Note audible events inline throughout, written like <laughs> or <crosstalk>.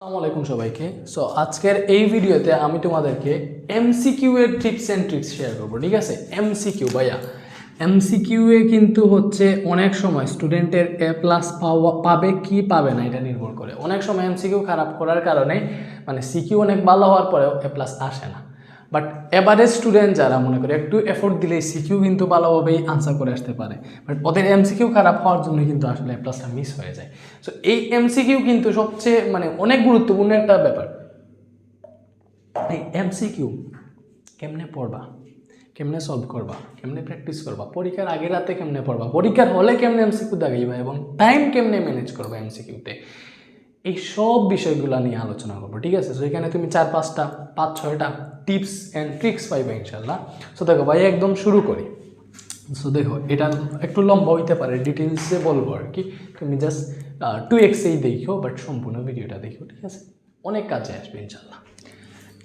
আসসালামু আলাইকুম সবাইকে। সো আজকের এই ভিডিওতে আমি তোমাদেরকে এমসিকিউ এর টিপস অ্যান্ড ট্রিক্স শেয়ার করব, ঠিক আছে? এমসিকিউ ভাইয়া। এমসিকিউ এ কিন্তু হচ্ছে অনেক সময় স্টুডেন্টের এ প্লাস পাওয়া পাবে কি পাবে না, এটা নির্ভর করে। অনেক সময় এমসিকিউ খারাপ করার কারণে মানে সিকিউ অনেক ভালো হওয়ার পরেও এ প্লাস আসে না। বাট এভারেজ স্টুডেন্ট যারা মনে করে একটু এফোর্ট দিলে সিকিউ কিন্তু ভালোভাবেই আনসার করে আসতে পারে। বাট ওদের এমসিকিউ খারাপ হওয়ার জন্য কিন্তু আসলে প্লাসটা মিস হয়ে যায়। সো এই এমসিকিউ কিন্তু সবচেয়ে মানে অনেক গুরুত্বপূর্ণ একটা ব্যাপার। এই এমসিকিউ কেমনে পড়বা? কেমনে সলভ করবা? কেমনে প্র্যাকটিস করবা? পরীক্ষার আগের রাতে কেমনে পড়বা? পরীক্ষার হলে কেমনে এমসিকিউ দাগাইবা? এবং টাইম কেমনে ম্যানেজ করবা এমসিকিউতে এই সব বিষয়গুলো নিয়ে আলোচনা করব, ঠিক আছে? সো এখানে তুমি চার, পাঁচটা, পাঁচ, ছয়টা টিপস অ্যান্ড ট্রিক্স পাইবা ইনশাল্লাহ সো দেখো ভাই, একদম শুরু করি। সো দেখো, এটা একটু লম্বা হইতে পারে ডিটেলসে বলব আর কি। তুমি জাস্ট টু এক্সেই দেখো বাট সম্পূর্ণ ভিডিওটা দেখো ঠিক আছে? অনেক কাজে আসবে ইনশাল্লাহ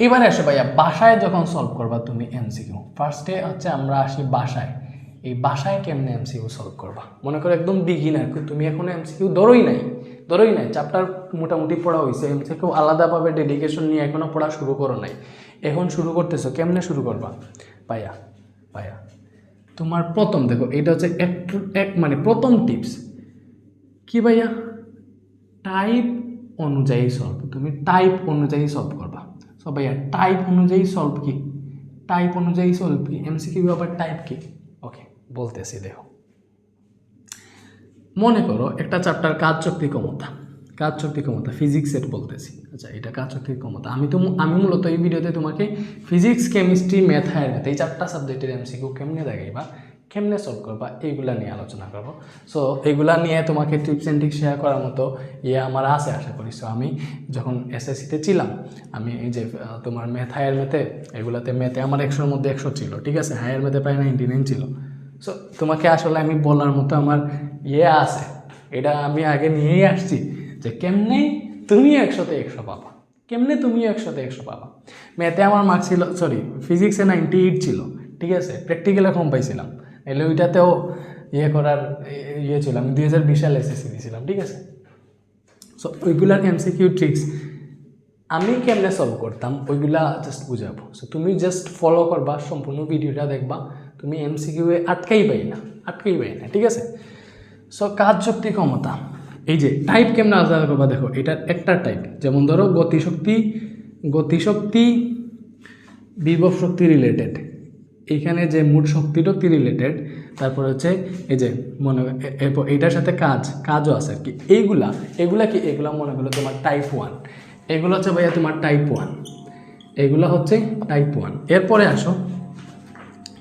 এবারে আসো ভাইয়া, বাসায় যখন সলভ করবা তুমি এমসিকিউ ফার্স্টে হচ্ছে আমরা আসি বাসায়। এই বাসায় কেমনে এমসিকিউ সলভ করবা? মনে করো একদম বিগিনার তুমি এখন এমসিকিউ ধরোই নাই। ধরোই নাই চ্যাপ্টার মোটামুটি পড়া হয়েছে এমসিকিউ আলাদাভাবে ডেডিকেশন নিয়ে এখনও পড়া শুরু করো নাই। এখন শুরু করতেছো, কেমনে শুরু করবা? ভাইয়া ভাইয়া তোমার প্রথম, দেখো, এটা হচ্ছে এক এক মানে প্রথম টিপস কি ভাইয়া? টাইপ অনুযায়ী সলভ তুমি টাইপ অনুযায়ী সলভ করবা। সো ভাইয়া টাইপ অনুযায়ী সলভ কি? টাইপ অনুযায়ী সলভ কি? এমসিকিউ আবার টাইপ কি? ওকে বলতেছি, দেখো। মনে করো একটা চ্যাপ্টার শক্তি ক্ষমতা। কাজ শক্তি ক্ষমতা ফিজিক্সের বলতেছি। আচ্ছা এটা কাজ শক্তির ক্ষমতা। আমি তো আমি মূলত এই ভিডিওতে তোমাকে ফিজিক্স কেমিস্ট্রি ম্যাথ হায়ার এই চারটা সাবজেক্টের এমসিকিউ কেমনে দেখাই বা কেমনে সলভ করবা, এইগুলা নিয়ে আলোচনা করব। সো এইগুলা নিয়ে তোমাকে টিপস অ্যান্ড ট্রিক্স শেয়ার করার মতো ইয়ে আমার আছে, আশা করি। সো আমি যখন এসএসসিতে ছিলাম, আমি এই যে তোমার ম্যাথ হায়ার ম্যাথে এগুলাতে ম্যাথে আমার একশোর মধ্যে একশো ছিল, ঠিক আছে? হায়ার ম্যাথে প্রায় নাইনটি নাইন ছিল। সো তোমাকে আসলে আমি বলার মতো আমার ইয়ে আছে। এটা আমি আগে নিয়েই আসছি। যে কেমনে তুমি একশোতে একশো পাবা? কেমনে তুমিও একশোতে একশো পাবা? ম্যাথে আমার মার্ক ছিল সরি ফিজিক্সে নাইনটি এইট ছিল, ঠিক আছে? প্র্যাকটিক্যালে কম পাইছিলাম। এলে ওইটাতেও ইয়ে করার ইয়ে ছিল আমি দুই হাজার বিশ সালে এসএসসি দিয়েছিলাম ঠিক আছে? সো ওইগুলার এমসিকিউ ট্রিক্স আমি কেমনে সলভ করতাম, ওইগুলা জাস্ট বুঝাবো। সো তুমি জাস্ট ফলো করবা, সম্পূর্ণ ভিডিওটা দেখবা, তুমি এমসিকিউ এ আটকাই পাই না আটকাই পাই না, ঠিক আছে? সো কাজ শক্তি ক্ষমতা। এই যে টাইপ কেমনে আলাদা করবা দেখো, এটার একটা টাইপ যেমন ধরো গতিশক্তি গতিশক্তি, বিভব শক্তি রিলেটেড এইখানে যে মোট শক্তিশক্তি রিলেটেড তারপর হচ্ছে এই যে মনে এ- এরপর এইটার সাথে কাজ, কাজও আছে আর কি। এইগুলা, এগুলা কি? এগুলা মনে করল তোমার টাইপ ওয়ান এগুলো হচ্ছে ভাইয়া তোমার টাইপ ওয়ান এগুলো হচ্ছে টাইপ ওয়ান এরপরে আসো,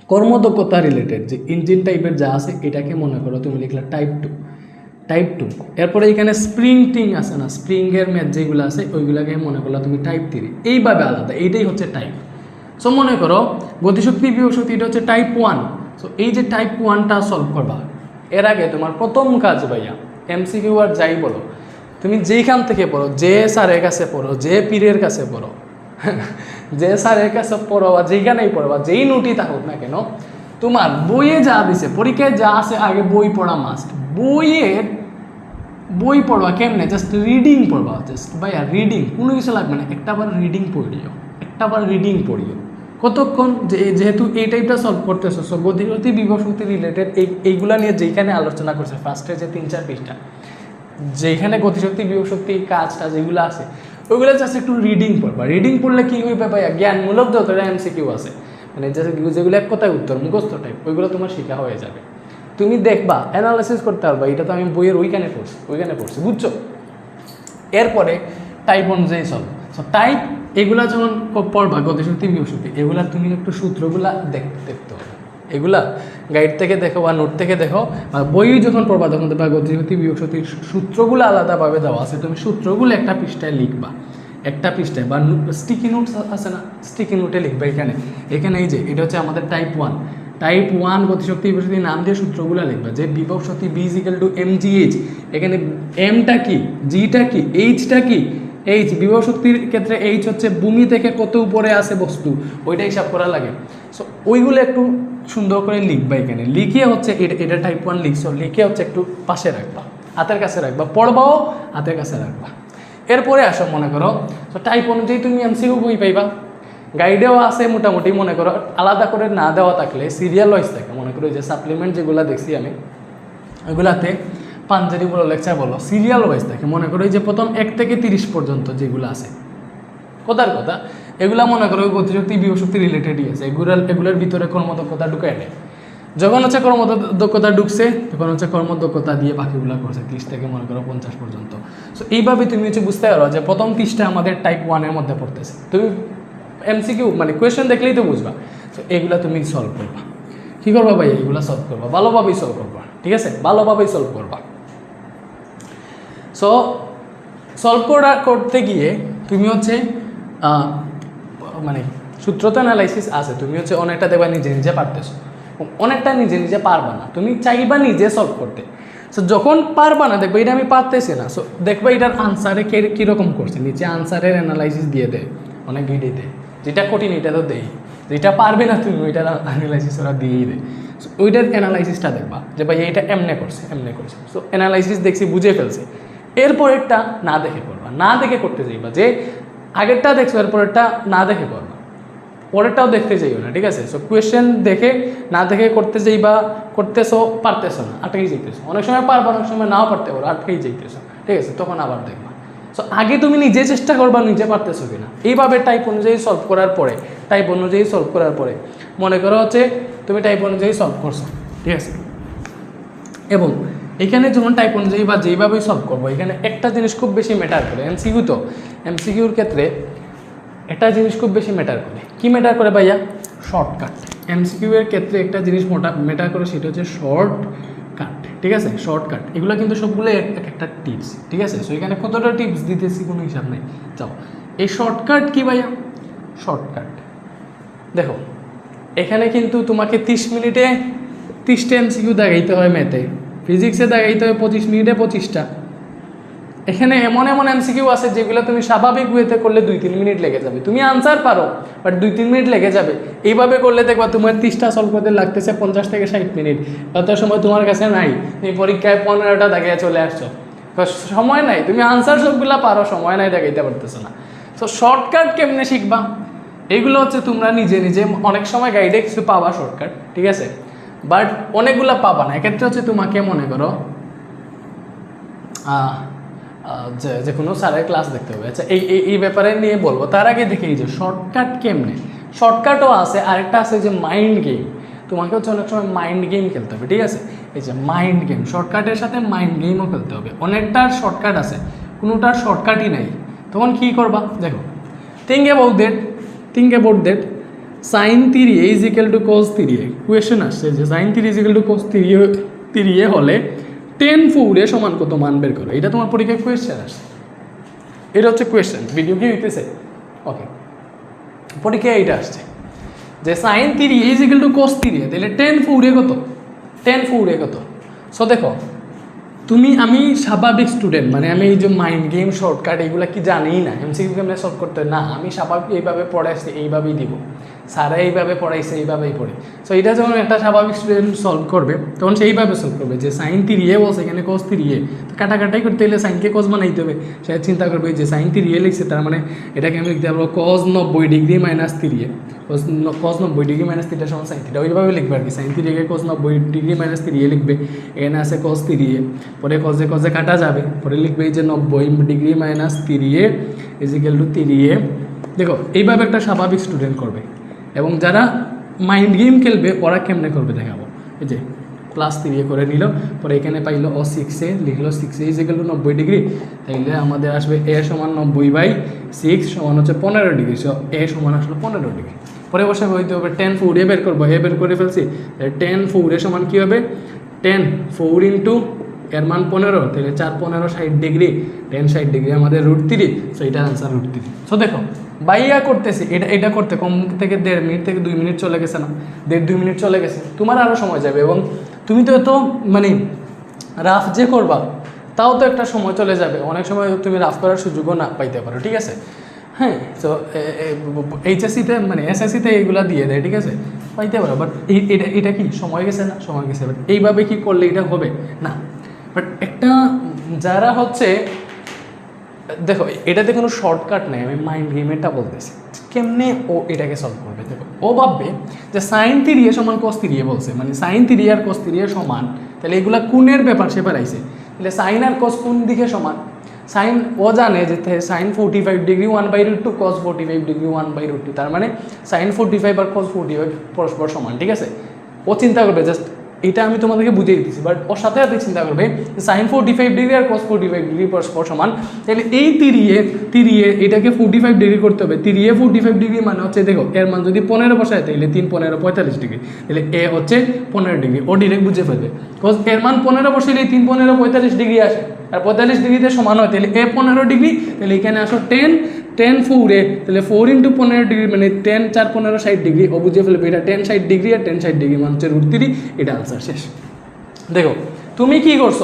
কর্মদক্ষতা রিলেটেড যে ইঞ্জিন টাইপের যা আছে, এটাকে মনে করো তুমি লিখলে টাইপ টু টাইপ টু এরপরে এখানে স্প্রিং টিং আছে না স্প্রিংয়ের ম্যাথ যেগুলো আছে, ওইগুলোকে মনে করল তুমি টাইপ থ্রি এইভাবে আলাদা, এইটাই হচ্ছে টাইপ সো মনে করো গতিশক্তি বিভশক্তি এটা হচ্ছে টাইপ ওয়ান সো এই যে টাইপ ওয়ানটা সলভ করবা, এর আগে তোমার প্রথম কাজ ভাইয়া এমসিকিউ আর যাই বলো, তুমি যেইখান থেকে পড়ো, যে স্যারের কাছে পড়ো, যে পীরের কাছে পড়ো, <laughs> যে স্যারের কাছে পড়ো বা যেইখানেই পড়ো বা যেই নোটই থাকুক না কেন তোমার বইয়ে যা দিছে, পরীক্ষায় যা আছে, আগে বই পড়া মাস্ট বইয়ের, বই পড়বা কেমনে? জাস্ট রিডিং পড়বা জাস্ট ভাইয়া রিডিং কোনো কিছু লাগবে না। একটা বার রিডিং পড়িও একটা বার রিডিং পড়িও কতক্ষণ যে, যেহেতু এই টাইপটা সলভ করতেছো সো গতিগতি বিভশক্তি রিলেটেড এই, এইগুলা নিয়ে যেইখানে আলোচনা করছে ফার্স্টে যে তিন চার পৃষ্ঠা যেখানে গতিশক্তি বিভশক্তি কাজটা যেগুলো আছে, ওইগুলো জাস্ট একটু রিডিং পড়বা। রিডিং পড়লে কি হইবে ভাইয়া? জ্ঞানমূলক যতটা এমসিকিউ আছে। মানে যেগুলো এক কথায় উত্তর, মুখস্থ টাইপ ওইগুলো তোমার শেখা হয়ে যাবে। তুমি দেখবা অ্যানালাইসিস করতে পারবা এটা তো আমি বইয়ের ওইখানে পড়ছি ওইখানে পড়ছি, বুঝছ? এরপরে টাইপ অনুযায়ী সব টাইপ এগুলা যখন ক- পড়বা, গতিশক্তি বিভশক্তি এগুলা তুমি একটু সূত্রগুলা দেখ- দেখতে হবে। এগুলা গাইড থেকে দেখো বা নোট থেকে দেখো, বা বই যখন পড়বা, তখন দেখবা গতিশক্তি বিভশক্তির সূত্রগুলো আলাদাভাবে দেওয়া আছে। তুমি সূত্রগুলো একটা পৃষ্ঠায় লিখবা। একটা পৃষ্ঠায় বা স্টিকি নোট আছে না স্টিকি নোটে লিখবে এখানে। এখানে এই যে, এটা হচ্ছে আমাদের টাইপ ওয়ান টাইপ ওয়ান গতিশক্তি বিভশক্তি নাম দিয়ে সূত্রগুলো লিখবা, যে বিভব শক্তি B is equal to M G H এখানে এমটা কি জিটা কি এইচটা কি? এইচ বিভব শক্তির ক্ষেত্রে এইচ হচ্ছে ভূমি থেকে কত উপরে আছে বস্তু, ওইটা হিসাব করা লাগে। সো ওইগুলো একটু সুন্দর করে লিখবা এখানে। লিখিয়ে হচ্ছে এটা এটা টাইপ ওয়ান লিখছো, লিখে হচ্ছে একটু পাশে রাখবা, হাতের কাছে রাখবা, পড়বাও হাতের কাছে রাখবা। এরপরে আসো, মনে করো। তো টাইপ অনুযায়ী তুমি এমসিকিউ বই পাইবা। গাইডেও আছে মোটামুটি, মনে করো। আলাদা করে না দেওয়া থাকলে সিরিয়াল ওয়াইজ থাকে মনে করো যে সাপ্লিমেন্ট যেগুলো দেখছি আমি, ওইগুলাতে পাঞ্জাবি বলো, লেকচার বলো সিরিয়াল ওয়াইজ থাকে মনে করো যে প্রথম এক থেকে তিরিশ পর্যন্ত যেগুলো আছে। কথার কথা, এগুলা মনে করো গতিশক্তি বিভশক্তি রিলেটেডই আছে। এগুলার এগুলোর ভিতরে কর্মদক্ষতা ঢুকায় নেয়। যখন হচ্ছে কর্মদক্ষতা ঢুকছে, তখন হচ্ছে কর্মদক্ষতা দিয়ে বাকিগুলো করছে তিরিশ থেকে মনে করো পঞ্চাশ পর্যন্ত। সো এইভাবে তুমি হচ্ছে বুঝতে পারো যে প্রথম তিরিশটা আমাদের টাইপ ওয়ানের মধ্যে পড়তেছে। তুমি এমসিকিউ মানে কোয়েশ্চেন দেখলেই তো বুঝবা। তো এগুলা তুমি সলভ করবা। কী করবা ভাই? এগুলো সলভ করবা। ভালোভাবেই সলভ করবা, ঠিক আছে? ভালোভাবেই সলভ করবা। সো সলভ করা করতে গিয়ে তুমি হচ্ছে মানে সূত্রতা অ্যানালাইসিস আছে। তুমি হচ্ছে অনেকটা দেখবা নিজে নিজে পারতেছো। অনেকটা নিজে নিজে পারবা না। তুমি চাইবা নিজে সলভ করতে। সো যখন পারবা না দেখবে এটা আমি পারতেছি না। সো দেখবে এটার আনসারে কে কীরকম করছে? নিচে আনসারের অ্যানালাইসিস দিয়ে দেয়। অনেক ভিডিও দেয়। যেটা কঠিন এটা তো দেই যেটা পারবে না তুমি ওইটার অ্যানালাইসিস ওরা দিয়েই দেয়। So, ওইটার অ্যানালাইসিসটা দেখবা যে ভাই এটা এমনে করছে এমনে করছে। সো অ্যানালাইসিস দেখছি বুঝে ফেলছে। এরপরেরটা না দেখে করবা। না দেখে করতে যাইবা যে আগেরটা দেখছ এরপরেরটা না দেখে করবা। পরেরটাও দেখতে যাইও না, ঠিক আছে? সো কোয়েশ্চেন দেখে, না দেখে করতে চাই বা করতেছো, পারতেছো না, আটকেই যাইতেছো। অনেক সময় পারবা, অনেক সময় নাও পারতে পারো, আটকেই যাইতেছো, ঠিক আছে? তখন আবার দেখবা। সো আগে তুমি নিজে চেষ্টা করবা নিজে পারতেছো কিনা। এইভাবে টাইপ অনুযায়ী সলভ করার পরে টাইপ অনুযায়ী সলভ করার পরে, মনে করো হচ্ছে তুমি টাইপ অনুযায়ী সলভ করছ, ঠিক আছে? এবং এখানে যখন টাইপ অনুযায়ী বা যেইভাবেই সলভ করব, এখানে একটা জিনিস খুব বেশি ম্যাটার করে এমসিকিউ তো। এমসিকিউর ক্ষেত্রে একটা জিনিস খুব বেশি ম্যাটার করে। কি ম্যাটার করে ভাইয়া? শর্টকাট এমসিকিউ এর ক্ষেত্রে একটা জিনিস মোটা ম্যাটার করে সেটা হচ্ছে শর্ট কাট ঠিক আছে? শর্টকাট এগুলো কিন্তু সবগুলো এক এক একটা টিপস ঠিক আছে? সো এখানে কতটা টিপস দিতেছি কোনো হিসাব নেই। যাও। এই শর্টকাট কি ভাইয়া? শর্টকাট দেখো এখানে কিন্তু তোমাকে তিরিশ মিনিটে তিরিশটা এমসিকিউ দেখাইতে হয় ম্যাথে ফিজিক্সে দেখাইতে হয় পঁচিশ মিনিটে পঁচিশটা। এখানে এমন এমন এমসিকিউ আছে যেগুলো তুমি স্বাভাবিক ওয়েতে করলে দুই তিন মিনিট লেগে যাবে। তুমি আনসার পারো বাট দুই তিন মিনিট লেগে যাবে। এইভাবে করলে দেখবা তোমার তিরিশটা সলভ করতে লাগতেছে পঞ্চাশ থেকে ষাট মিনিট। অত সময় তোমার কাছে নাই, তুমি পরীক্ষায় পনেরোটা দাগিয়ে চলে আসছো। সময় নাই, তুমি আনসার সবগুলা পারো, সময় নাই দেখাইতে পারতেছো না। তো শর্টকাট কেমনে শিখবা? এগুলো হচ্ছে তোমরা নিজে নিজে অনেক সময় গাইডে কিছু পাবা শর্টকাট ঠিক আছে? বাট অনেকগুলো পাবা না। এক্ষেত্রে হচ্ছে তোমাকে মনে করো যে কোনো স্যারের ক্লাস দেখতে হবে। আচ্ছা এই, এই- ব্যাপারে নিয়ে বলব। তার আগে দেখে যে শর্টকাট কেমনে? শর্টকাটও আছে, আরেকটা আছে যে মাইন্ড গেম তোমাকে হচ্ছে অনেক সময় মাইন্ড গেম খেলতে হবে, ঠিক আছে? এই যে মাইন্ড গেম শর্টকাটের সাথে মাইন্ড গেমও খেলতে হবে। অনেকটার শর্টকাট আছে, কোনোটার শর্টকাটই নাই। তখন কী করবা? দেখো think about that think about that sine three A is equal to cos three question আসছে যে sine three is equal to cos three A three A হলে টেন ফোরে সমান কত মান বের করো? এটা তোমার পরীক্ষায় কোয়েশ্চেন আসছে। এটা হচ্ছে কোয়েশ্চেন ভিডিও কি হইতেছে? ওকে পরীক্ষায় এইটা আসছে। যে sine three is equal to cos three তাহলে টেন ফোরে কত? টেন ফোরে কত? সো দেখো, তুমি, আমি স্বাভাবিক স্টুডেন্ট মানে আমি এই যে মাইন্ড গেম শর্টকাট এগুলো কি জানিই না? এমসিকিউ কেমনে সলভ করতে? না, আমি স্বাভাবিক এইভাবে পড়াইছি এইভাবেই দিব। স্যারা এইভাবে পড়াইছে এইভাবেই পড়ে। সো এটা যখন একটা স্বাভাবিক স্টুডেন্ট সলভ করবে, তখন সেইভাবে সলভ করবে যে, সাইন তিরিয়ে বলছে, এখানে কস তিরিয়ে। তো কাটাকাটাই করতে হলে সাইনকে কস বানাইতে হবে। সে চিন্তা করবে যে, সাইন তিরিয়ে লিখছে, তার মানে এটাকে আমি লিখতে পারব কস নব্বই ডিগ্রি মাইনাস তিরিয়ে। কস কস নব্বই ডিগ্রি মাইনাস তিরিটা সমান সাইন তিরিটা ওইভাবে লিখবে আর কি। সাইন তিরিয়ে কস নব্বই ডিগ্রি মাইনাস তিরিয়ে লিখবে। এখানে আছে কস তিরিয়ে। পরে কজে কজে কাটা যাবে। পরে লিখবে এই যে নব্বই degree minus three A is equal to three A. দেখো, এইভাবে একটা স্বাভাবিক স্টুডেন্ট করবে। এবং যারা মাইন্ড গেম খেলবে, ওরা কেমনে করবে দেখাবো। এই যে প্লাস তিরিয়ে করে নিল, পরে এখানে পাইলো ও সিক্সে লিখলো সিক্সে ইজিক্যাল টু নব্বই ডিগ্রি তাইলে আমাদের আসবে এ সমান নব্বই বাই সিক্স সমান হচ্ছে পনেরো ডিগ্রি সো এ সমান আসলো পনেরো ডিগ্রি পরে বসে হইতে হবে টেন ফোর এ বের করব, এ বের করে ফেলছি টেন ফোর এ সমান কী হবে? টেন ফোর ইন্টু এর মান পনেরো তাহলে চার পনেরো ষাট ডিগ্রি টেন ষাট ডিগ্রি, আমাদের রুট থ্রি সো এটার আনসার রুট থ্রি সো দেখো, বাইয়া করতেছি, এটা এটা করতে কম থেকে দেড় মিনিট থেকে দুই মিনিট চলে গেছে না? দেড় দুই মিনিট চলে গেছে। তোমার আরও সময় যাবে এবং তুমি তো এত মানে রাফ যে করবা, তাও তো একটা সময় চলে যাবে। অনেক সময় তুমি রাফ করার সুযোগও না পাইতে পারো, ঠিক আছে? হ্যাঁ তো এইচএসসিতে মানে এসএসসিতে এইগুলা দিয়ে দেয়, ঠিক আছে? পাইতে পারো বাট এটা এটা কি? সময় গেছে না? সময় গেছে বাট এইভাবে কি করলে এটা হবে? না বাট একটা যারা হচ্ছে, দেখো, এটাতে কোনো শর্টকাট নেই, আমি মাইন্ড গেমেরটা বলতেছি। কেমনে ও এটাকে সলভ করবে? দেখো, ও ভাববে যে সাইন তিরিয়ে সমান কস তিরিয়ে বলছে। মানে সাইন তিরিয়ে আর কস তিরিয়ে সমান। তাহলে এগুলা কোণের ব্যাপার সেপার আইছে তাহলে সাইন আর কস কোন দিকে সমান? সাইন ও জানে যে sine forty five degree one by root two cos forty five degree one by root two তার মানে সাইন ফোর্টি ফাইভ আর কস ফোর্টি ফাইভ পরস্পর সমান, ঠিক আছে? ও চিন্তা করবে জাস্ট এটা আমি তোমাদেরকে বুঝিয়ে দিতেছি বাট ওর সাথে সাথে চিন্তা করবে সাইন ফোর্টি ফাইভ ডিগ্রি আর কস ফোর্টি ফাইভ ডিগ্রি পরস্পর সমান। তাহলে এই তিরিয়ে তিরিয়ে এটাকে ফোর্টি ফাইভ ডিগ্রি করতে হবে। তিরিয়ে ফোর্টি ফাইভ ডিগ্রি মানে হচ্ছে, দেখো, এর মান যদি পনেরো বসায়, তাহলে তিন পনেরো পঁয়তাল্লিশ ডিগ্রি তাহলে এ হচ্ছে পনেরো ডিগ্রি ও ডিরেক্ট বুঝে ফেলবে। কজ এর মান পনেরো বসাইলে তিন পনেরো পঁয়তাল্লিশ ডিগ্রি আসে। আর পঁয়তাল্লিশ ডিগ্রিতে সমান হয়, তাহলে এ পনেরো ডিগ্রি তাহলে এখানে আসো টেন টেন ফোরে তাহলে ফোর ইন্টু পনেরো ডিগ্রি মানে টেন চার পনেরো ষাট ডিগ্রি ও বুঝে ফেলবে, এটা টেন ষাট ডিগ্রি আর টেন ষাট ডিগ্রি মানে রুট তিরি এটা আনসার শেষ। দেখো, তুমি কি করছ?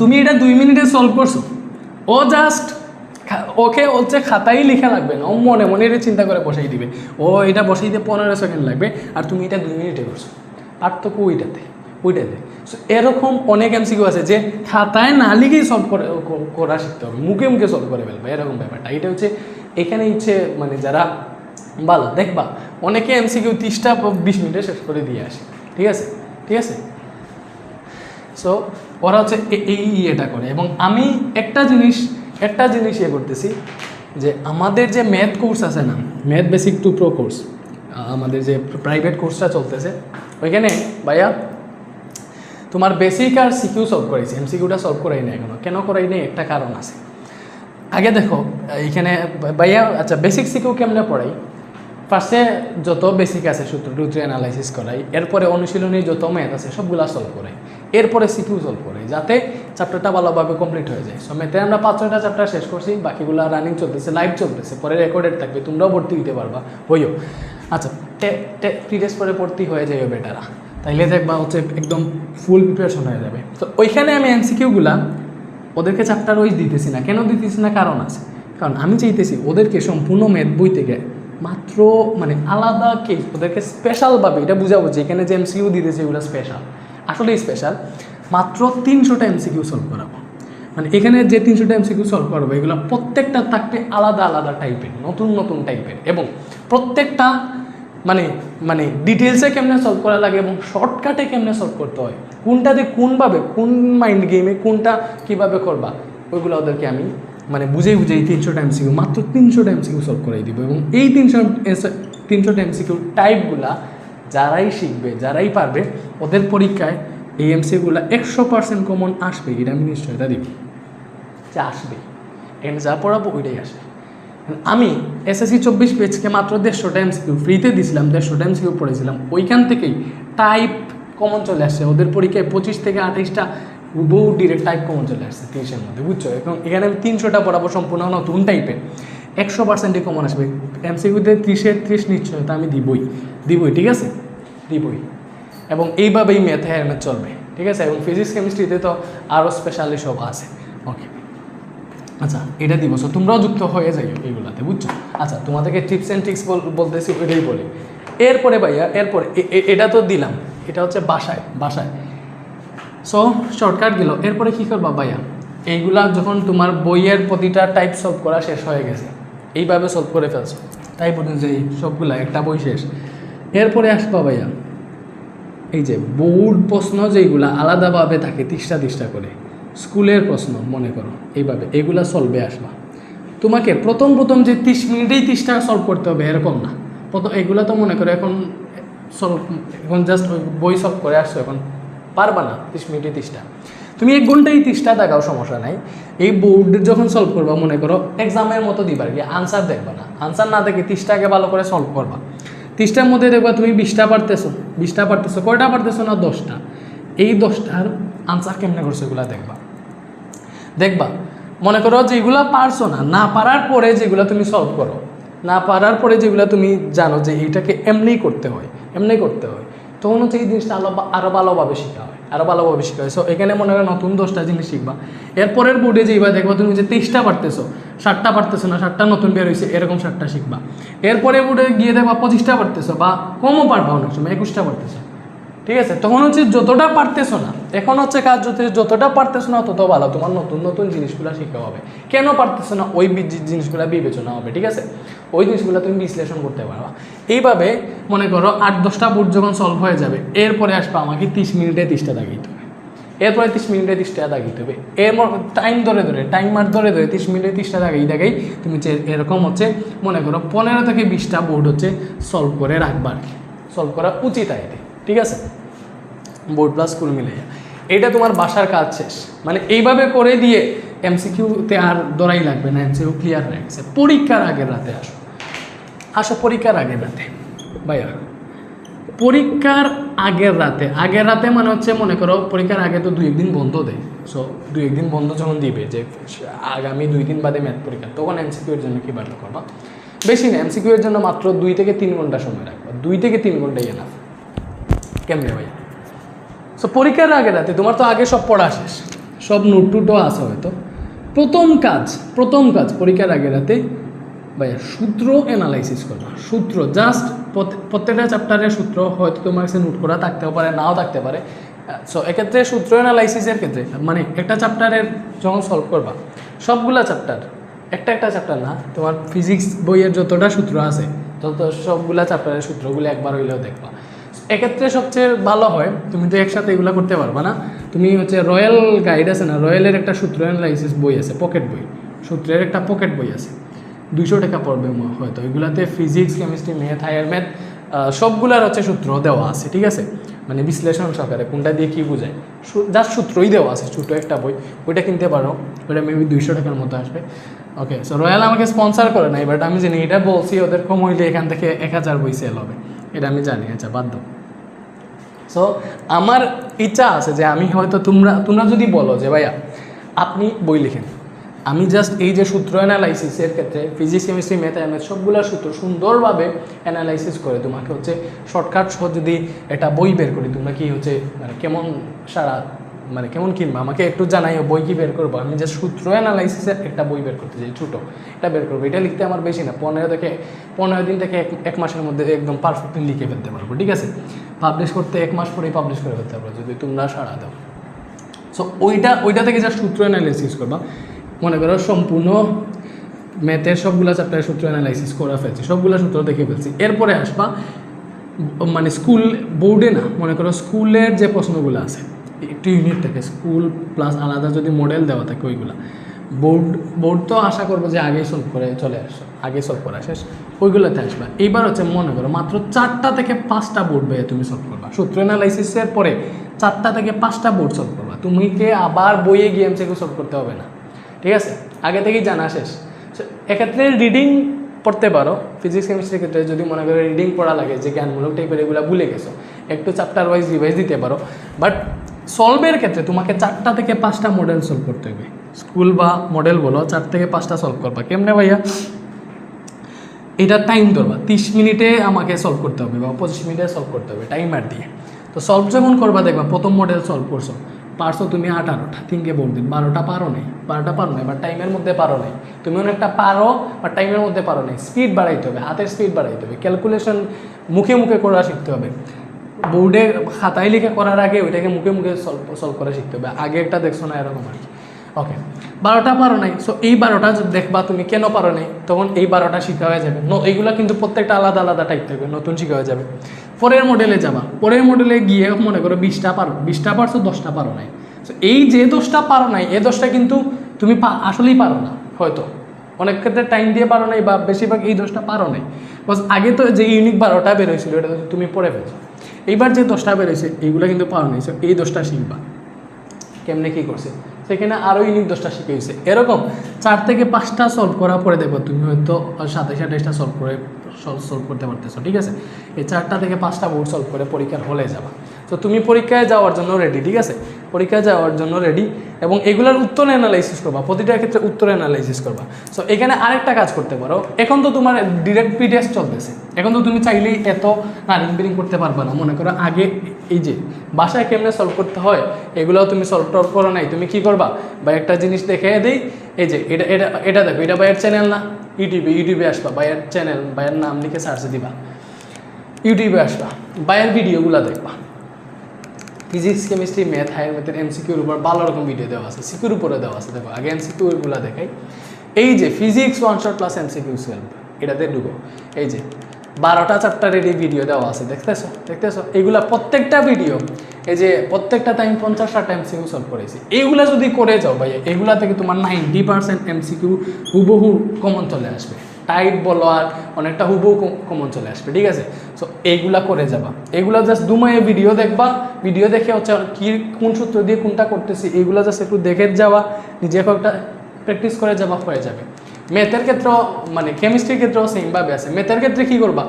তুমি এটা দুই মিনিটে সলভ করছ। ও জাস্ট ওকে হচ্ছে খাতাই লেখা লাগবে না, ও মনে মনে এটা চিন্তা করে বসাই দিবে। ও এটা বসাই দিয়ে পনেরো সেকেন্ড লাগবে, আর তুমি এটা দুই মিনিটে করছ। পার্থক্য ওইটাতে। ওইটাতে সো এরকম অনেক এমসিকিউ আছে যে খাতায় না লিখেই সলভ করে করা শিখতে হবে, মুখে মুখে সলভ করে ফেলবে, এরকম ব্যাপারটা। এটা হচ্ছে, এখানে হচ্ছে মানে যারা ভালো, দেখবা, অনেকে এমসিকিউ তিরিশটা বিশ মিনিটে শেষ করে দিয়ে আসে, ঠিক আছে? ঠিক আছে? সো ওরা হচ্ছে এই ইয়েটা করে এবং আমি একটা জিনিস একটা জিনিস ইয়ে করতেছি যে আমাদের যে ম্যাথ কোর্স আছে না math basic to pro course আমাদের যে প্রাইভেট কোর্সটা চলতেছে, ওইখানে ভাইয়া তোমার বেসিক আর সিকিউ সলভ করেছি এমসিকিউটা সলভ করাই না এখনও। কেন করাই নেই? একটা কারণ আছে। আগে দেখো, এইখানে ভাইয়া আচ্ছা বেসিক সিকিউ কেমনে পড়াই? ফার্স্টে যত বেসিক আছে সূত্র টুত্রি অ্যানালাইসিস করাই, এরপরে অনুশীলনী যত ম্যাথ আছে সবগুলা সলভ করাই, এরপরে সিকিউ সলভ করাই, যাতে চ্যাপ্টারটা ভালোভাবে কমপ্লিট হয়ে যায়। সো ম্যাথে আমরা পাঁচ ছয়টা চ্যাপ্টার শেষ করছি, বাকিগুলো রানিং চলতেছে লাইভ চলতেছে, পরে রেকর্ডেড থাকবে, তোমরাও ভর্তি দিতে পারবা, হইও। আচ্ছা টেস্ট পরে ভর্তি হয়ে যাবে বেটারা। তাইলে দেখবা হচ্ছে একদম ফুল প্রিপারেশন হয়ে যাবে। তো ওইখানে আমি এমসিকিউগুলা ওদেরকে চ্যাপ্টার ওই দিতেছি না। কেন দিতেছি না? কারণ আছে। কারণ আমি চাইতেছি ওদেরকে সম্পূর্ণ ম্যাথ বই থেকে মাত্র মানে আলাদা কেস ওদেরকে স্পেশালভাবে এটা বুঝাবো যে এখানে যে এমসিকিউ দিতেছে এগুলো স্পেশাল আসলেই স্পেশাল মাত্র তিনশোটা এমসিকিউ সলভ করাবো। মানে এখানে যে তিনশোটা এমসিকিউ সলভ করব, এগুলো প্রত্যেকটা থাকবে আলাদা আলাদা টাইপের নতুন নতুন টাইপের এবং প্রত্যেকটা মানে মানে ডিটেলসে কেমনে সলভ করা লাগে এবং শর্টকাটে কেমনে সলভ করতে হয়? কোনটাতে কোনভাবে কোন মাইন্ড গেমে কোনটা কীভাবে করবা? ওইগুলো ওদেরকে আমি মানে বুঝেই বুঝেই তিনশোটা এমসিকিউ মাত্র তিনশোটা এমসিকিউ সলভ করে দিব। এবং এই তিনশো তিনশোটা এমসিকিউ টাইপগুলা যারাই শিখবে, যারাই পারবে, ওদের পরীক্ষায় এই এমসিকিউগুলো একশো পার্সেন্ট কমন আসবে, এটা আমি নিশ্চয়তা দিব। যে আসবে। এখানে যা পড়াবো, ওইটাই আসবে। আমি এসএসসি চব্বিশ পেজকে মাত্র দেড়শোটা এমসিকিউ ফ্রিতে দিছিলাম দেড়শোটা এমসিকিউ পড়েছিলাম। ওইখান থেকেই টাইপ কমন চলে আসছে। ওদের পরীক্ষায় পঁচিশ থেকে আঠাইশটা বহু ডিরেক্ট টাইপ কমন চলে আসছে তিরিশের মধ্যে, বুঝছ? এখন এখানে আমি তিনশোটা পড়াবো সম্পূর্ণ নতুন টাইপের একশো পার্সেন্টই কমন আসবে। এমসিকিউতে ত্রিশের ত্রিশ নিশ্চয়তা আমি দিবই। দিবই, ঠিক আছে? দিবই। এবং এইভাবেই ম্যাথ হ্যাঁ চলবে, ঠিক আছে? এবং ফিজিক্স কেমিস্ট্রিতে তো আরও স্পেশালি সব আছে। ওকে আচ্ছা এটা দিব। So, তোমরাও যুক্ত হয়ে যাই এইগুলাতে বুঝছ? আচ্ছা তোমাদেরকে টিপস অ্যান্ড ট্রিক্স বলতেছি ওইটাই বলি। এরপরে ভাইয়া এরপরে এটা তো দিলাম। এটা হচ্ছে বাসায় বাসায়। সো শর্টকাট গেল। এরপরে কী করবা ভাইয়া? এইগুলা যখন তোমার বইয়ের প্রতিটা টাইপ সলভ করা শেষ হয়ে গেছে এইভাবে সলভ করে ফেলছো। তাই বলুন যে এই সবগুলা একটা বই শেষ। এরপরে আসবা ভাইয়া এই যে বোর্ড প্রশ্ন যেগুলা আলাদাভাবে থাকে তিরিশটা তিরিশটা করে। স্কুলের প্রশ্ন, মনে করো। এইভাবে, এগুলা সলভে আসবা। তোমাকে প্রথম প্রথম যে তিরিশ মিনিটেই তিরিশটা সলভ করতে হবে, এরকম না। প্রথম, এগুলা তো মনে করো এখন সলভ এখন জাস্ট বই সলভ করে আসছো, এখন পারবা না তিরিশ মিনিটে তিরিশটা। তুমি এক ঘন্টায় তিরিশটা দেখাও, সমস্যা নাই। এই বোর্ড যখন সলভ করবা, মনে করো এক্সামের মতো দিবার কি আনসার দেখবা না। আনসার না দেখে তিরিশটাকে ভালো করে সলভ করবা। তিরিশটার মধ্যে দেখবা তুমি বিশটা পারতেছো বিশটা পারতেছো, কয়টা পারতেছো না দশটা? এই দশটার আনসার কেমনে করছ, এগুলা দেখবা। দেখবা, মনে করো যেগুলা পারছ না না পারার পরে যেগুলা তুমি সলভ করো, না পারার পরে যেগুলা তুমি জানো যে এইটাকে এমনি করতে হয়, এমনি করতে হয়, তখন হচ্ছে এই জিনিসটা আরও বা- আরও ভালোভাবে শেখা হয়, আরও ভালোভাবে শেখা হয়। সো এখানে মনে করো নতুন দশটা জিনিস শিখবা। এরপরের বোর্ডে যেইবা দেখবা তুমি যে তেইশটা পারতেছো ষাটটা পারতেছো না ষাটটা নতুন বের হয়েছে এরকম ষাটটা শিখবা। এরপরে বোর্ডে গিয়ে দেখবা পঁচিশটা পারতেছো বা কমও পারবা অনেক সময়, একুশটা পারতেছো। ঠিক আছে? তখন হচ্ছে যতটা পারতেছো না, এখন হচ্ছে কাজ যত যতটা পারতেছো না, তত ভালো। তোমার নতুন নতুন জিনিসগুলো শেখা হবে। কেন পারতেছো না? ওই জিনিসগুলো বিবেচনা হবে, ঠিক আছে? ওই জিনিসগুলো তুমি বিশ্লেষণ করতে পারবা। এইভাবে মনে করো আট দশটা বোর্ড যখন সলভ হয়ে যাবে, এরপরে আসবে আমাকে তিরিশ মিনিটে তিরিশটা দাগিয়ে হবে। এরপরে তিরিশ মিনিটে তিরিশটা দাগিয়ে হবে। এর টাইম ধরে ধরে টাইমার ধরে ধরে তিরিশ মিনিটে তিরিশটা দাগাই দাগাই তুমি যে এরকম হচ্ছে মনে করো পনেরো থেকে বিশটা বোর্ড হচ্ছে সলভ করে রাখবার সলভ করা উচিত আইতে ঠিক আছে? বোর্ড প্লাস স্কুল মিলে এটা তোমার বাসার কাজ শেষ। মানে এইভাবে করে দিয়ে এমসিকিউতে আর দরাই লাগবে না এমসিকিউ ক্লিয়ার হয়ে গেছে। পরীক্ষার আগের রাতে আসো। আসো পরীক্ষার আগের রাতে। ভাইয়া, পরীক্ষার আগের রাতে। আগের রাতে মানে হচ্ছে মনে করো পরীক্ষার আগে তো দুই একদিন বন্ধ দেয়। সো দুই একদিন বন্ধ যখন দিবে যে আগামী দুই দিন বাদে ম্যাথ পরীক্ষা, তখন এমসিকিউ এর জন্য কী বার্তা করবা? বেশি না এমসিকিউ এর জন্য মাত্র দুই থেকে তিন ঘণ্টা সময় রাখবা। দুই থেকে তিন ঘন্টাই এনাফ কেমনে ভাইয়া? সো পরীক্ষার আগে রাতে, তোমার তো আগে সব পড়া শেষ। সব নোট টুটও আছে হয়তো। প্রথম কাজ প্রথম কাজ পরীক্ষার আগে রাতে, ভাইয়া, সূত্র অ্যানালাইসিস করবা সূত্র জাস্ট প্রত্যেকটা চ্যাপ্টারের সূত্র হয়তো তোমার কাছে নোট করা থাকতেও পারে, নাও থাকতে পারে। সো এক্ষেত্রে সূত্র অ্যানালাইসিসের ক্ষেত্রে মানে একটা চ্যাপ্টারের যখন সলভ করবা, সবগুলা চ্যাপ্টার একটা একটা চ্যাপ্টার না, তোমার ফিজিক্স বইয়ের যতটা সূত্র আছে, তত সবগুলা চ্যাপ্টারের সূত্রগুলো একবার হইলেও দেখবা। এক্ষেত্রে সবচেয়ে ভালো হয়, তুমি তো একসাথে এগুলো করতে পারবা না। তুমি হচ্ছে রয়্যাল গাইড আছে না, রয়্যালের একটা সূত্র অ্যানালাইসিস বই আছে পকেট বই। সূত্রের একটা পকেট বই আছে। দুইশো টাকা পড়বে হয়তো। এগুলাতে physics chemistry math higher math সবগুলার হচ্ছে সূত্র দেওয়া আছে, ঠিক আছে? মানে বিশ্লেষণ সহকারে কোনটা দিয়ে কী বোঝায়। যার সূত্রই দেওয়া আছে, ছোটো একটা বই। ওইটা কিনতে পারো। ওইটা মেবি দুইশো টাকার মতো আসবে। ওকে সো রয়্যাল আমাকে স্পন্সার করে নাই বাট আমি জানি এটা বলছি, ওদের কম হইলে এখান থেকে এক হাজার বই সেল হবে। এটা আমি জানি আচ্ছা দাও। সো আমার ইচ্ছা আছে যে আমি হয়তো তোমরা তোমরা যদি বলো যে ভাইয়া, আপনি বই লিখেন। আমি জাস্ট এই যে সূত্র অ্যানালাইসিসের ক্ষেত্রে ফিজিক্স কেমিস্ট্রি ম্যাথ ম্যাথ সবগুলো সূত্র সুন্দরভাবে অ্যানালাইসিস করে। তোমাকে হচ্ছে শর্টকাট সহ যদি এটা বই বের করি, তোমরা কি হচ্ছে মানে কেমন সারা মানে কেমন কিনবা? আমাকে একটু জানাইও বই কি বের করব। আমি জাস্ট সূত্র অ্যানালাইসিসের একটা বই বের করতে চাই, ছোটো। এটা বের করব। এটা লিখতে আমার বেশি না। পনেরো থেকে, পনেরো দিন থেকে এক মাসের মধ্যে একদম পারফেক্টলি লিখে ফেলতে পারব, ঠিক আছে? পাবলিশ করতে এক মাস পরেই পাবলিশ করে ফেলতে পারব যদি তোমরা সাড়া দাও। সো ওইটা ওইটা থেকে যা সূত্র অ্যানালাইসিস করবা। মনে করো সম্পূর্ণ ম্যাথের সবগুলো চ্যাপ্টারের সূত্র অ্যানালাইসিস করা ফেলছি, সবগুলো সূত্র দেখে ফেলছি। এরপরে আসবা মানে স্কুল বোর্ডে না, মনে করো স্কুলের যে প্রশ্নগুলো আছে, একটু ইউনিট থাকে স্কুল প্লাস আলাদা যদি মডেল দেওয়া থাকে ওইগুলো। বোর্ড বোর্ড তো আশা করব যে আগেই সলভ করে চলে আসো, আগেই সলভ করা শেষ। ওইগুলোতে আসবা। এইবার হচ্ছে মনে করো, মাত্র চারটা থেকে পাঁচটা বোর্ড বেয়ে তুমি সলভ করবা। সূত্র অ্যানালাইসিসের পরে চারটা থেকে পাঁচটা বোর্ড সলভ করবা। তুমি কে আবার বইয়ে গিয়ে এমসিকিউ সলভ করতে হবে না। ঠিক আছে? আগে থেকেই জানা শেষ। এক্ষেত্রে রিডিং পড়তে পারো। ফিজিক্স কেমিস্ট্রির ক্ষেত্রে যদি মনে করো রিডিং পড়া লাগে, যে জ্ঞানমূলক টাইপের এগুলো ভুলে গেছো, একটু চ্যাপ্টার ওয়াইজ রিভাইজ দিতে পারো। বাট সলভের ক্ষেত্রে তোমাকে চারটা থেকে পাঁচটা মডেল সলভ করতে হবে। স্কুল বা মডেল বলো, চার থেকে পাঁচটা সলভ করবা। কেমনে ভাইয়া? এটা টাইম ধরবা। তিরিশ মিনিটে আমাকে সলভ করতে হবে বা পঁচিশ মিনিটে সলভ করতে হবে টাইমার দিয়ে। তো সলভ যখন করবা, দেখবা প্রথম মডেল সলভ করছ। পারছ তুমি আঠারোটা তিনকে বোর্ড দিন। বারোটা পারো নেই। বারোটা পারো নাই, বা টাইমের মধ্যে পারো নাই। তুমি অনেকটা পারো, বা টাইমের মধ্যে পারো নাই। স্পিড বাড়াইতে হবে, হাতের স্পিড বাড়াইতে হবে। ক্যালকুলেশন মুখে মুখে করা শিখতে হবে। বোর্ডে খাতায় লিখে করার আগে ওইটাকে মুখে মুখে সলভ সলভ করা শিখতে হবে। আগে একটা দেখছ না এরকম আর কি। ওকে বারোটা পারো নাই সো এই বারোটা দেখবা তুমি কেন পারো নাই, তখন এই বারোটা শিখা হয়ে যাবে। ন- এইগুলা কিন্তু প্রত্যেকটা আলাদা আলাদা টাইপ থাকবে, নতুন শিখা হয়ে যাবে। পরের মডেলে যাবা। পরের মডেলে গিয়ে মনে করো বিশটা পারো। বিশটা পারছ, দশটা পারো নাই। সো এই যে দশটা পারো নাই, এই দশটা কিন্তু তুমি আসলেই পারো না, হয়তো। অনেক ক্ষেত্রে টাইম দিয়ে পারো নাই বা বেশিরভাগ এই দশটা পারো নাই। বস আগে তো যে ইউনিক বারোটা বেরোয়ছিল এটা তুমি পড়ে ফেলছো। এইবার যে দশটা বেরোয়ছে এইগুলো কিন্তু পারো নাই। সো এই দশটা শিখবা। কেমনে কী করছে? সেখানে আরও ইউনিক দশটা শিখে গেছে। এরকম চার থেকে পাঁচটা সলভ করার পরে দেখো তুমি হয়তো সাতাইশ, আঠাইশটা সলভ করে সলভ করতে পারতেছো, ঠিক আছে? এই চারটা থেকে পাঁচটা বোর্ড সলভ করে পরীক্ষার হলে যাবা। তো তুমি পরীক্ষায় যাওয়ার জন্য রেডি ঠিক আছে? পরীক্ষায় যাওয়ার জন্য রেডি এবং এগুলোর উত্তর অ্যানালাইসিস করবা, প্রতিটা ক্ষেত্রে উত্তর অ্যানালাইসিস করবা। সো এখানে আরেকটা কাজ করতে পারো। এখন তো তোমার ডিরেক্ট পিডিএস চলতেছে। এখন তো তুমি চাইলেই এত নারিং বিরিং করতে পারবে না। মনে করো আগে এই যে বাসায় কেমনে সলভ করতে হয়, এগুলোও তুমি সলভ টলভ করো নাই। তুমি কি করবা? বা একটা জিনিস দেখে দেই। এই যে এটা এটা এটা দেখো, এটা বাইয়ের চ্যানেল না। ইউটিউবে ইউটিউবে আসবা বাইয়ের চ্যানেল বাইয়ের নাম লিখে সার্চ দিবা। ইউটিউবে আসবা বাইয়ের ভিডিওগুলো দেখবা। ফিজিক্স কেমিস্ট্রি ম্যাথ হায়ার ম্যাথের এমসিকিউর উপর ভালো রকম ভিডিও দেওয়া আছে সিকিউর উপরে দেওয়া আছে, দেখো, আগে এমসিকিউরগুলো দেখাই। এই যে physics one shot plus MCQ self এটাতে ঢুকো। এই যে, বারোটা চ্যাপ্টারের এই ভিডিও দেওয়া আছে, দেখতেছো? দেখতেছো? এইগুলা প্রত্যেকটা ভিডিও এই যে প্রত্যেকটা টাইম পঞ্চাশ ষাট এমসিকিউ সলভ করেছি। এইগুলা যদি করে যাও ভাই এইগুলা থেকে তোমার নাইনটি পার্সেন্ট এমসিকিউ হুবহু কমন চলে আসবে। টাইট বলো আর অনেকটা হুবহু কমন চলে আসবে, ঠিক আছে? সো এইগুলা করে যাবা। এগুলা জাস্ট দুমায়ে ভিডিও দেখবা। ভিডিও দেখে হচ্ছে কি, কোন সূত্র দিয়ে কোনটা করতেছি, এইগুলা জাস্ট একটু দেখে যাওয়া। নিজে একটা প্র্যাকটিস করে যাবা, হয়ে যাবে। ম্যাথের ক্ষেত্রেও মানে কেমিস্ট্রির ক্ষেত্রেও সেমভাবে আছে। ম্যাথের ক্ষেত্রে কী করবা?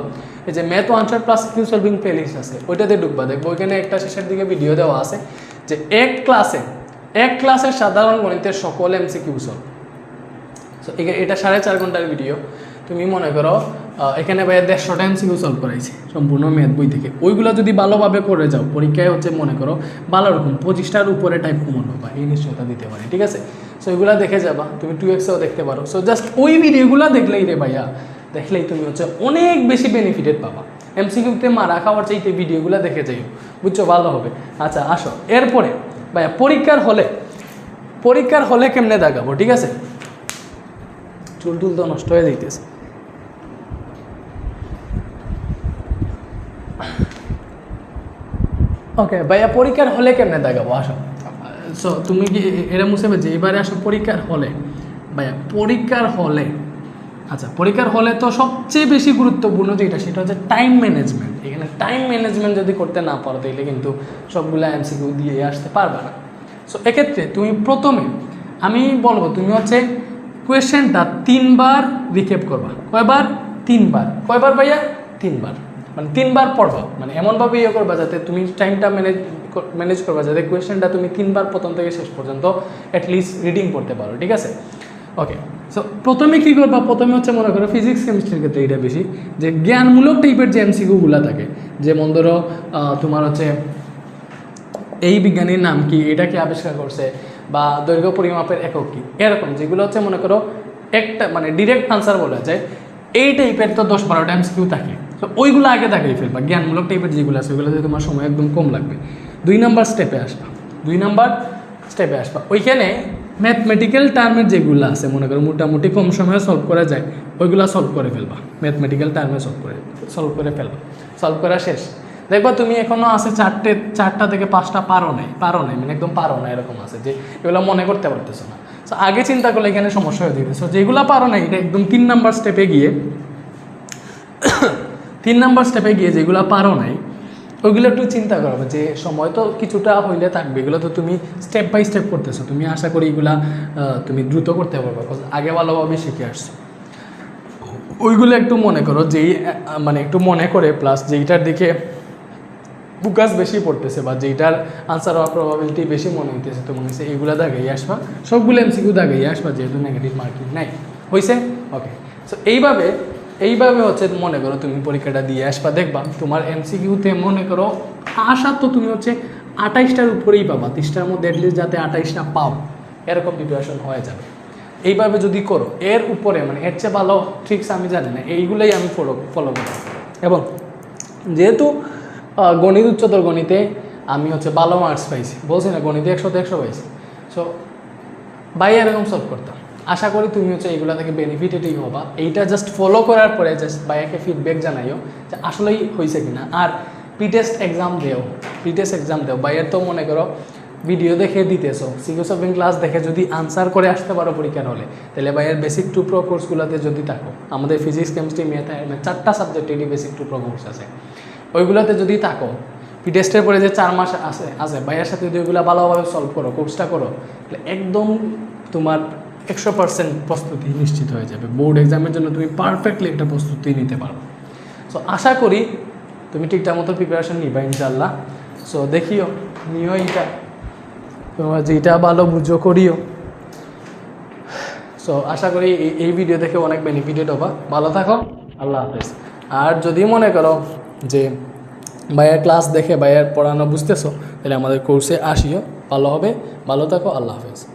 এই যে math answer plus Q solving playlist আছে, ওইটাতে ঢুকবা। দেখব ওইখানে একটা শেষের দিকে ভিডিও দেওয়া আছে যে এক ক্লাসে এক ক্লাসের সাধারণ গণিতের সকল এমসি কিউ সলভ সো এটা সাড়ে চার ঘণ্টার ভিডিও তুমি মনে করো এখানে ভাইয়া দেড়শোটা এমসিকিউ সলভ করাইছে, সম্পূর্ণ ম্যাথ বই থেকে। ওইগুলো যদি ভালোভাবে করে যাও, পরীক্ষায় হচ্ছে মনে করো, ভালো রকম, পঁচিশটার উপরে টাইপ কমন বা এই নিশ্চয়তা দিতে পারে, ঠিক আছে? সো এগুলো দেখে যাবা, তুমি টু এক্সেও দেখতে পারো। সো জাস্ট ওই ভিডিওগুলো দেখলেই রে ভাইয়া, দেখলেই তুমি হচ্ছে অনেক বেশি বেনিফিটেড পাবা। এমসিকিউতে মারা খাওয়ার চাইতে ভিডিওগুলো দেখে যাইও, বুঝছ? ভালো হবে। আচ্ছা আসো। এরপরে, ভাইয়া, পরীক্ষার হলে পরীক্ষার হলে কেমনে দেখাবো ঠিক আছে? চুল টুল তো নষ্ট হয়ে যাইতেছে। ওকে ভাইয়া পরীক্ষার হলে কেমনে দেখাবো? আসো। সো তুমি কি এ- এরা মুছে যে এবারে আসো পরীক্ষার হলে। ভাইয়া পরীক্ষার হলে আচ্ছা পরীক্ষার হলে তো সবচেয়ে বেশি গুরুত্বপূর্ণ যেটা, সেটা হচ্ছে টাইম ম্যানেজমেন্ট এখানে টাইম ম্যানেজমেন্ট যদি করতে না পারো, তাহলে কিন্তু সবগুলো এমসিকিউ দিয়ে আসতে পারবে না। সো এক্ষেত্রে তুমি প্রথমে, আমি বলব, তুমি হচ্ছে কোয়েশ্চেনটা তিনবার রিকেপ করবা। কয়বার? তিনবার। কয়বার ভাইয়া? তিনবার। মানে তিনবার পড়বা মানে এমনভাবে ইয়ে করবা যাতে তুমি টাইমটা ম্যানেজ ম্যানেজ করবা যাতে কোয়েশ্চেনটা তুমি তিনবার প্রথম থেকে শেষ পর্যন্ত অ্যাটলিস্ট রিডিং করতে পারো, ঠিক আছে? ওকে সো প্রথমে কী করবা? প্রথমে হচ্ছে মনে করো ফিজিক্স কেমিস্ট্রির ক্ষেত্রে এটা বেশি, যে জ্ঞানমূলক টাইপের যে এমসিকিউগুলো থাকে, যেমন ধরো তোমার হচ্ছে এই বিজ্ঞানীর নাম কি, এটা কি আবিষ্কার করছে, বা দৈর্ঘ্য পরিমাপের একক কি, এরকম, যেগুলো হচ্ছে মনে করো একটা মানে ডিরেক্ট আনসার বলা যায়, এই টাইপের তো দশ বারোটা এমসিকিউ থাকে। তো ওইগুলো আগে তাকিয়ে ফেলবা, জ্ঞানমূলক টাইপের যেগুলো আছে ওইগুলোতে তোমার সময় একদম কম লাগবে। দুই নাম্বার স্টেপে আসবা, দুই নাম্বার স্টেপে আসবা। ওইখানে ম্যাথমেটিক্যাল টার্মের যেগুলো আছে, মনে করো মোটামুটি কম সময়ে সলভ করা যায়, ওইগুলো সলভ করে ফেলবা। ম্যাথমেটিক্যাল টার্মে সলভ করে সলভ করে ফেলবা। সলভ করা শেষ। দেখবা তুমি এখনও আছে চারটে, চারটা থেকে পাঁচটা পারো নাই পারো নাই মানে একদম পারো না এরকম আছে যে এগুলো মনে করতে পারতেছো না। সো আগে চিন্তা করলে এখানে সমস্যা হয়ে যাবে সো যেগুলো পারো না এটা একদম তিন নাম্বার স্টেপে গিয়ে তিন নাম্বার স্টেপে গিয়ে যেগুলো পারো নাই, ওইগুলো একটু চিন্তা করবে যে সময় তো কিছুটা হইলে থাকবে, এগুলো তো তুমি স্টেপ বাই স্টেপ করতেছো, তুমি আশা করি এগুলা তুমি দ্রুত করতে পারবে আগে ভালোভাবে শিখে আসছো। ওইগুলো একটু মনে করো যেই মানে একটু মনে করে প্লাস যেইটার দিকে ফোকাস বেশি পড়তেছে বা যেইটার আনসার হওয়ার প্রবাবিলিটি বেশি মনে হইতেছে, তো মনে হচ্ছে এইগুলো দাগাই আসবা, সবগুলো এমসিকিউ দাগাই আসবা, যেহেতু নেগেটিভ মার্কিং নাই। হয়েছে ওকে সো এইভাবে এইভাবে হচ্ছে মনে করো তুমি পরীক্ষাটা দিয়ে আসবা, দেখবা তোমার এমসিকিউতে মনে করো আশা তো তুমি হচ্ছে আঠাইশটার উপরেই পাবা, তিরিশটার মধ্যে অ্যাটলিস্ট যাতে আঠাইশটা পাও, এরকম প্রিপারেশন হয়ে যাবে। এইভাবে যদি করো, এর উপরে মানে এর চেয়ে ভালো ট্রিক্স আমি জানি না, এইগুলোই আমি ফলো ফলো করি এবং যেহেতু গণিত, উচ্চতর গণিতে আমি হচ্ছে ভালো মার্কস পাইছি, বলছি না গণিতে একশোতে একশো পাইছি সো ভাই এরকম সলভ করতাম। আশা করি তুমি হচ্ছে এইগুলা থেকে বেনিফিটেডই হবা। এইটা জাস্ট ফলো করার পরে জাস্ট ভাইয়াকে ফিডব্যাক জানাইও যে আসলেই হয়েছে কিনা। আর পি টেস্ট এক্সাম দেও পি টেস্ট এক্সাম দেও। ভাইয়ের তো মনে করো ভিডিও দেখে দিতেছো সিকিউ সলভিং ক্লাস দেখে যদি আনসার করে আসতে পারো পরীক্ষার হলে, তাহলে ভাইয়ের বেসিক টু প্রো কোর্সগুলোতে যদি থাকো, আমাদের ফিজিক্স কেমিস্ট্রি ম্যাথ চারটা সাবজেক্টেরই বেসিক টু প্রো কোর্স আছে। ওইগুলোতে যদি থাকো পি টেস্টের পরে যে চার মাস আছে আছে, ভাইয়ের সাথে যদি ওইগুলো ভালোভাবে সলভ করো কোর্সটা করো, তাহলে একদম তোমার একশো পার্সেন্ট প্রস্তুতি নিশ্চিত হয়ে যাবে। বোর্ড এক্সামের জন্য তুমি পারফেক্টলি একটা প্রস্তুতি নিতে পারো সো আশা করি তুমি ঠিকঠাক মতো প্রিপারেশন নিবা ইনশাল্লাহ সো দেখিও, নিও এইটা। তোমার যেটা ভালো বুঝো, করিও। সো আশা করি এই- ভিডিও দেখে অনেক বেনিফিটেড হবা। ভালো থাকো, আল্লাহ হাফেজ। আর যদি মনে করো যে ভাইয়ের ক্লাস দেখে ভাইয়ের পড়ানো বুঝতেছো, তাহলে আমাদের কোর্সে আসিও। ভালো হবে, ভালো থাকো, আল্লাহ হাফেজ।